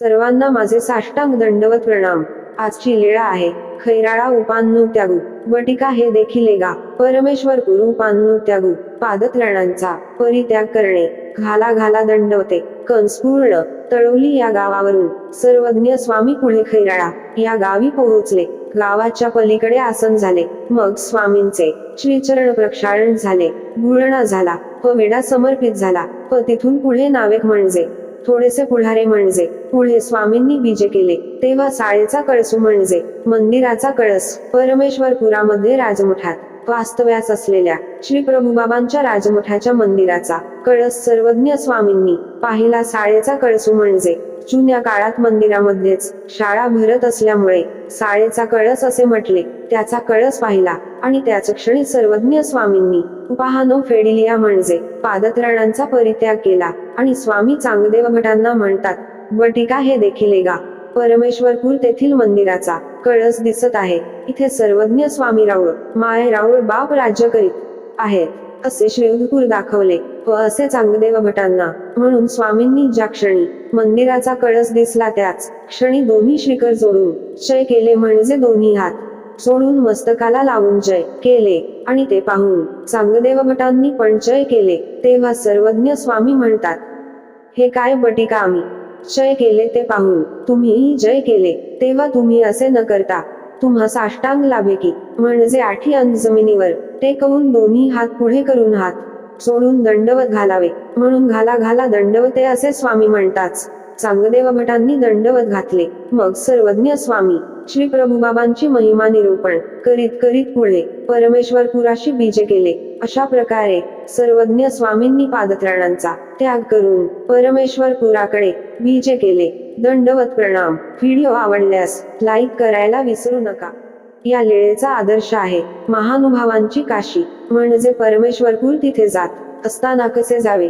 सर्वांना माझे साष्टांग दंडवत प्रणाम. आजची लीळा आहे. खैराळा उपान्नू त्यागू. वटिका हे देखील गा परमेश्वर गुरु उपान्नू त्यागू. पादत्रणांचा परित्याग करणे. घाला घाला दंडवते. कंसपूर्ण. तळवली या गावावरून. सर्वज्ञ स्वामी पुढे खैराळा. या गावी पोहोचले. गावाच्या पलीकडे आसन झाले. मग स्वामींचे श्रीचरण प्रक्षाळण झाले. गुळणा झाला. व विडा समर्पित झाला. व तिथून पुढे नावेक म्हणजे. थोडेसे पुढारे म्हणजे पुढे स्वामींनी बीजे केले तेव्हा साळेचा कळसू म्हणजे मंदिराचा कळस परमेश्वरपुरामध्ये राजमठात वास्तव्यास असलेल्या श्री प्रभुबाबांच्या राजमठाच्या मंदिराचा कळस सर्वज्ञ स्वामींनी पाहिला साळेचा कळसू म्हणजे जुन्या काळात मंदिरामध्येच शाळा भरत असल्यामुळे साळेचा कळस असे म्हटले त्याचा कळस पाहिला आणि त्याच क्षणी सर्वज्ञ स्वामींनी उपाहानो फेडिलिया म्हणजे पादत्राणांचा परित्याग केला आणि स्वामी चांगदेव भटांना म्हणतात बटिका हे देखील गा. परमेश्वरपूर तेथील मंदिराचा कळस दिसत आहे. इथे सर्वज्ञ स्वामी राऊळ माय राऊळ बाप राज्य करीत आहेत असे श्रीउदपूर दाखवले. व असे चांगदेव भटांना. म्हणून स्वामींनी ज्या क्षणी मंदिराचा कळस दिसला त्याच क्षणी दोन्ही शिखर जोडून जय केले म्हणजे दोन्ही हात. सोडून मस्तकाला लावून जय केले आणि ते पाहून चांगदेव भटांनी पण जय केले तेव्हा सर्वज्ञ स्वामी म्हणतात हे काय बटिका आम्ही? जय केले ते पाहून तुम्हीही जय केले तेव्हा तुम्ही असे न करता तुम्हा साष्टांग लाभे की म्हणजे आठी अंग जमिनीवर टेकवून दोन्ही हात पुढे करून हात सोडून दंडवत घालावे. म्हणून घाला घाला दंडवते असे स्वामी म्हणताच चांगदेव भटांनी दंडवत घातले. मग सर्वज्ञ स्वामी श्री प्रभुबाबांची महिमा निरूपण करीत करीत पुढे परमेश्वरपुराशी बीजे केले. अशा प्रकारे सर्वज्ञ स्वामींनी पादत्राणांचा त्याग करून परमेश्वरपुराकडे बीजे केले. दंडवत प्रणाम. व्हिडिओ आवडल्यास लाईक करायला विसरू नका. या लेळेचा आदर्श आहे. महानुभावांची काशी म्हणजे परमेश्वरपूर तिथे जात असताना कसे जावे?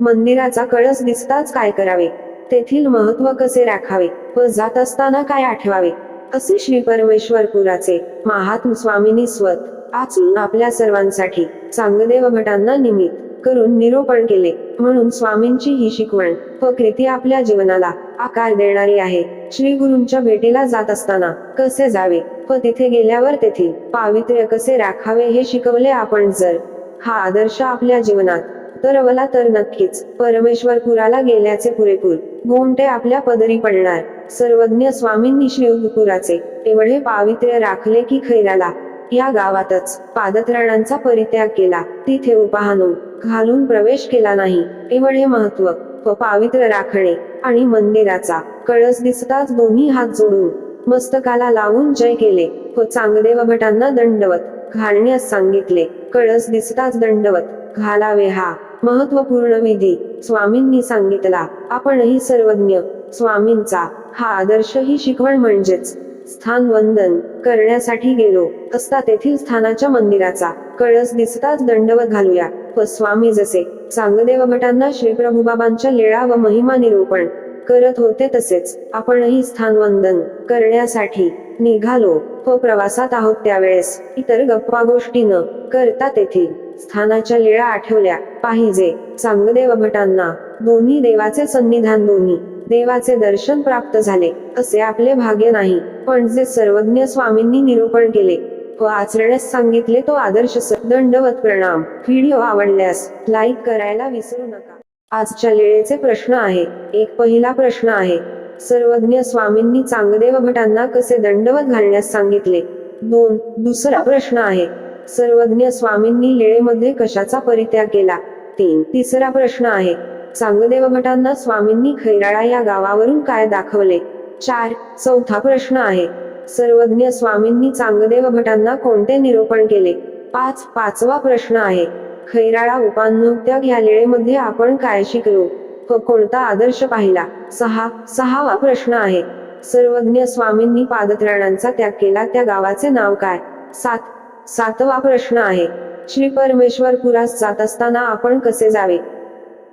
मंदिराचा कळस दिसताच काय करावे? तेथील महत्त्व कसे राखावे? व जात असताना काय आठवावे? असे श्री परमेश्वरपुराचे महात्म स्वामिनी स्वत आचून आपल्या सर्वांसाठी चांगदेव भटांना निमित्त करून निरोपण केले. म्हणून स्वामींची ही शिकवण व कृती आपल्या जीवनाला आकार देणारी आहे. श्री गुरूंच्या भेटीला जात असताना कसे जावे व तिथे गेल्यावर तेथील पावित्र्य कसे राखावे हे शिकवले आपण जर हा आदर्श आपल्या जीवनात तरवला तर नक्कीच. परमेश्वर पुराला गेल्याचे पुरेपूर गोमटे आपल्या पदरी पडणार. सर्वज्ञ स्वामींनी श्रीउदपुराचे एवढे पावित्र्य राखले की खैराला या गावातच पादत्राणांचा परित्याग केला. तिथे उपाहानो घालून प्रवेश केला नाही. एवढे महत्त्व पावित्र्य राखणे आणि मंदिराचा कळस दिसताच दोन्ही हात जोडून मस्तकाला लावून जय केले. व चांगदेव भटांना दंडवत घालण्यास सांगितले. कळस दिसताच दंडवत घालावे हा महत्त्वपूर्ण विधी स्वामींनी सांगितला. आपणही सर्वज्ञ स्वामींचा हा आदर्श ही शिकवण म्हणजेच स्थान वंदन करण्यासाठी गेलो. असता तेथील स्थानाच्या मंदिराचा कळस दिसताच दंडवत घालूया. व स्वामी जसे चांगदेव भटांना श्रीप्रभुबाबांच्या लीळा व महिमा निरूपण करत होते तसेच आपणही स्थान वंदन करण्यासाठी निघालो. व प्रवासात आहोत त्यावेळेस इतर गप्पा गोष्टी न करता तेथील स्थानाच्या लीळा आठवल्या. पाहिजे. चांगदेव भटांना दोन्ही देवाचे सन्निधान दोन्ही देवाचे दर्शन प्राप्त झाले असे आपले भाग्य नाही. पण जे सर्वज्ञ स्वामींनी निरूपण केले व आचरण्यास सांगितले तो आदर्श दंडवत प्रणाम. व्हिडिओ आवडल्यास लाईक करायला विसरू नका. आजच्या लीळेचे प्रश्न आहे. एक पहिला प्रश्न आहे. सर्वज्ञ स्वामींनी चांगदेव भटांना कसे दंडवत घालण्यास सांगितले? दोन. दुसरा प्रश्न आहे. सर्वज्ञ स्वामींनी लेळेमध्ये कशाचा परित्याग केला? तीन. तिसरा प्रश्न आहे. चांगदेव भटांना स्वामींनी खैराळा या गावावरून काय दाखवले? चार. चौथा प्रश्न आहे. सर्वज्ञ स्वामींनी चांगदेव भटांना कोणते निरूपण केले? पाच. पाचवा प्रश्न आहे. खैराळा उपान्नत्याग या लीळेमध्ये आपण काय शिकलो? कोणता आदर्श पाहिला? सहा. सहावा प्रश्न आहे. सर्वज्ञ स्वामींनी पादत्राणांचा त्याग केला त्या गावाचे नाव काय? सात. सातवा प्रश्न आहे. श्री परमेश्वरपुरास जात असताना आपण कसे जावे?